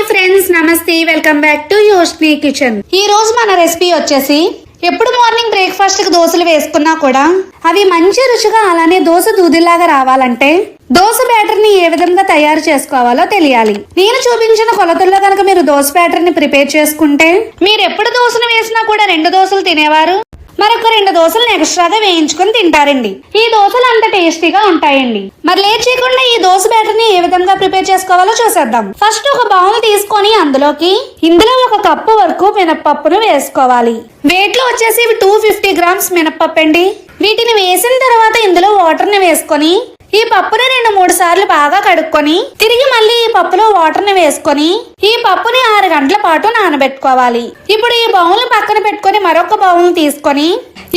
Hi friends నమస్తే welcome back to Yoshni kitchen ఈ రోజు మన రెసిపీ వచ్చేసి ఎప్పుడు మార్నింగ్ బ్రేక్ఫాస్ట్కి దోశలు వేసుకున్నా కూడా అవి మంచి రుచిగా అలానే దోశ దూదిలాగా రావాలంటే దోశ బ్యాటర్ని ఏ విధంగా తయారు చేసుకోవాలో తెలియాలి. నేను చూపించిన కొలతల్లో కనుక మీరు దోశ బ్యాటర్ని ప్రిపేర్ చేసుకుంటే మీరు ఎప్పుడు దోశను వేసినా కూడా రెండు దోశలు తినేవారు? మరొక రెండు దోశలను ఎక్స్ట్రాగా వేయించుకొని తింటారండి. ఈ దోశలు అంత టేస్టీగా ఉంటాయండి. మరి లేట్ చేయకుండా ఈ దోశ బ్యాటర్ని ఏ విధంగా ప్రిపేర్ చేసుకోవాలో చూసేద్దాం. ఫస్ట్ ఒక బౌల్ తీసుకొని అందులోకి ఇందులో ఒక కప్పు వరకు మినప్పప్పును వేసుకోవాలి. వెయిట్లో వచ్చేసి ఇవి టూ ఫిఫ్టీ గ్రామ్స్ మినప్పప్పు అండి వీటిని వేసిన తర్వాత ఇందులో వాటర్ని వేసుకొని ఈ పప్పుని రెండు మూడు సార్లు బాగా కడుక్కొని తిరిగి మళ్ళీ ఈ పప్పులో వాటర్ని వేసుకొని ఈ పప్పుని ఆరు గంటల పాటు నానబెట్టుకోవాలి. ఇప్పుడు ఈ బౌల్ పక్కన పెట్టుకొని మరొక బౌల్ తీసుకొని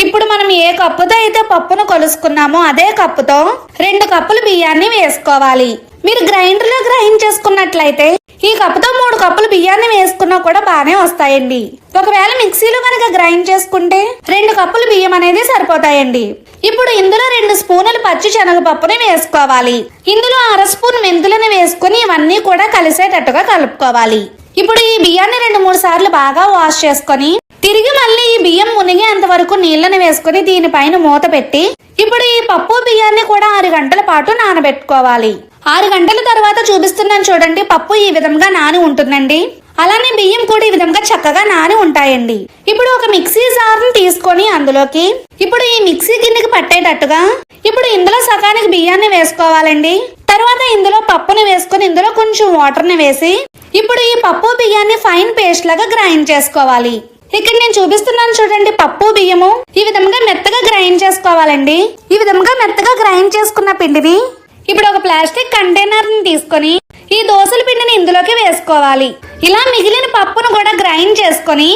ఇప్పుడు మనం ఏ కప్పుతో అయితే పప్పును కొలుసుకున్నామో అదే కప్పుతో రెండు కప్పులు బియ్యాన్ని వేసుకోవాలి. మీరు గ్రైండర్లో గ్రైండ్ చేసుకున్నట్లయితే ఈ కప్పుతో మూడు కప్పులు బియ్యాన్ని వేసుకున్నా కూడా బాగానే వస్తాయండి. ఒకవేళ మిక్సీలో కనుక గ్రైండ్ చేసుకుంటే రెండు కప్పులు బియ్యం అనేది సరిపోతాయండి. ఇప్పుడు ఇందులో రెండు స్పూనులు పచ్చి శనగపప్పుని వేసుకోవాలి. ఇందులో అర స్పూన్ మెంతులను వేసుకుని ఇవన్నీ కూడా కలిసేటట్టుగా కలుపుకోవాలి. ఇప్పుడు ఈ బియ్యాన్ని రెండు మూడు సార్లు బాగా వాష్ చేసుకొని తిరిగి మళ్ళీ ఈ బియ్యం మునిగేంత వరకు నీళ్ళను వేసుకుని దీనిపైన మూత పెట్టి ఇప్పుడు ఈ పప్పు బియ్యాన్ని కూడా ఆరు గంటల పాటు నానబెట్టుకోవాలి. ఆరు గంటల తర్వాత చూపిస్తున్నాను చూడండి పప్పు ఈ విధంగా నాని ఉంటుందండి. అలానే బియ్యం కూడా ఈ విధంగా చక్కగా నాని ఉంటాయండి. ఇప్పుడు ఒక మిక్సీ జార్ని తీసుకొని అందులోకి ఇప్పుడు ఈ మిక్సీ కిందకి పట్టేటట్టుగా ఇప్పుడు ఇందులో సగానికి బియ్యాన్ని వేసుకోవాలండి. తర్వాత ఇందులో పప్పుని వేసుకొని ఇందులో కొంచెం వాటర్ని వేసి ఇప్పుడు ఈ పప్పు బియ్యాన్ని ఫైన్ పేస్ట్ లాగా గ్రైండ్ చేసుకోవాలి. ఇక్కడ నేను చూపిస్తున్నాను చూడండి పప్పు బియ్యము ఈ విధంగా మెత్తగా గ్రైండ్ చేసుకోవాలండి. ఈ విధంగా మెత్తగా గ్రైండ్ చేసుకున్న పిండిని ఇప్పుడు ఒక ప్లాస్టిక్ కంటైనర్ని తీసుకొని ఈ దోసల పిండిని ఇందులోకి వేసుకోవాలి. ఇలా మిగిలిన పప్పును కూడా గ్రైండ్ చేసుకొని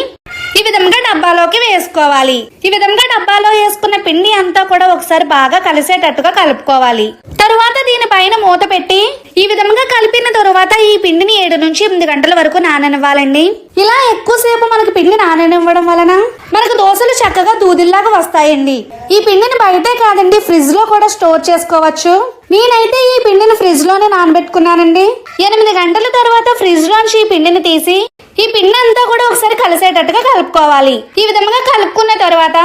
ఈ విధంగా డబ్బాలోకి వేసుకోవాలి. ఈ విధంగా డబ్బాలో వేసుకున్న పిండి అంతా కూడా ఒకసారి బాగా కలిసేటట్టుగా కలుపుకోవాలి. తరువాత దీనిపైన మూత పెట్టి ఈ విధంగా కలిపిన తరువాత ఈ పిండిని ఏడు నుంచి ఎనిమిది గంటల వరకు నాననివ్వాలండి. ఇలా ఎక్కువసేపు మనకు పిండి నాననివ్వడం వలన మనకు దోశలు చక్కగా దూదిల్లాగా వస్తాయండి. ఈ పిండిని బయటే కాదండి ఫ్రిడ్జ్లో కూడా స్టోర్ చేసుకోవచ్చు. నేనైతే ఈ పిండిని ఫ్రిడ్జ్లోనే నానబెట్టుకున్నానండి. ఎనిమిది గంటల తర్వాత ఫ్రిడ్జ్ లోంచి ఈ పిండిని తీసి ఈ పిండి అంతా కూడా ఒకసారి కలిసేటట్టుగా కలుపుకోవాలి. ఈ విధంగా కలుపుకున్న తర్వాత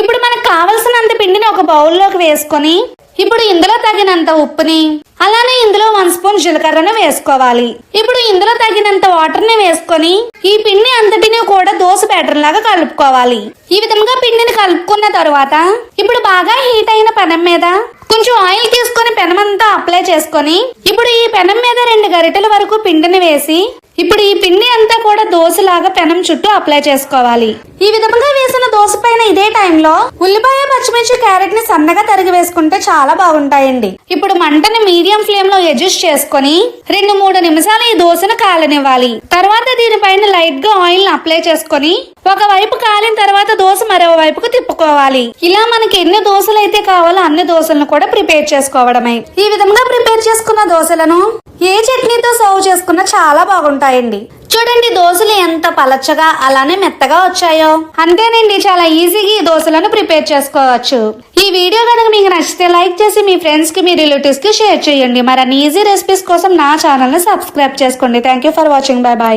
ఇప్పుడు మనకు కావలసినంత పిండిని ఒక బౌల్లోకి వేసుకొని ఇప్పుడు ఇందులో తగినంత ఉప్పుని అలానే ఇందులో వన్ స్పూన్ జీలకర్రను వేసుకోవాలి. ఇప్పుడు ఇందులో తగినంత వాటర్ని వేసుకొని ఈ పిండి అంతటిని కూడా దోశ బ్యాటర్ లాగా కలుపుకోవాలి. ఈ విధంగా పిండిని కలుపుకున్న తర్వాత ఇప్పుడు బాగా హీట్ అయిన పెనం మీద కొంచెం ఆయిల్ తీసుకొని పెనం అంతా అప్లై చేసుకొని ఇప్పుడు ఈ పెనం మీద రెండు గరిటెల వరకు పిండిని వేసి ఇప్పుడు ఈ పిండి అంతా కూడా దోశలాగా పెనం చుట్టూ అప్లై చేసుకోవాలి. ఈ విధంగా వేసిన దోశ పైన ఇదే టైంలో ఉల్లిపాయ పచ్చిమిర్చి క్యారెట్ని సన్నగా తరిగి వేసుకుంటే చాలా బాగుంటాయండి. ఇప్పుడు మంటని మీడియం ఫ్లేమ్లో అడ్జస్ట్ చేసుకొని రెండు మూడు నిమిషాలు ఈ దోశను కాలనివ్వాలి. తర్వాత దీనిపైన లైట్గా ఆయిల్ అప్లై చేసుకొని ఒక వైపు కాలిన తర్వాత దోశ మరో వైపుకు తిప్పుకోవాలి. ఇలా మనకి ఎన్ని దోశలు అయితే కావాలో అన్ని దోశలను కూడా ప్రిపేర్ చేసుకోవడమే. ఈ విధంగా ప్రిపేర్ చేసుకున్న దోశలను ఏ చట్నీతో సర్వ్ చేసుకున్నా చాలా బాగుంటాయండి. చూడండి దోశలు ఎంత పలచగా అలానే మెత్తగా వచ్చాయో. అంతేనండి చాలా ఈజీగా ఈ దోశలను ప్రిపేర్ చేసుకోవచ్చు. ఈ వీడియో కనుక మీకు నచ్చితే లైక్ చేసి మీ ఫ్రెండ్స్కి మీ రిలేటివ్స్కి షేర్ చేయండి. మరిన్ని ఈజీ రెసిపీస్ కోసం నా ఛానల్ని సబ్స్క్రైబ్ చేసుకోండి. Thank you for watching. Bye bye.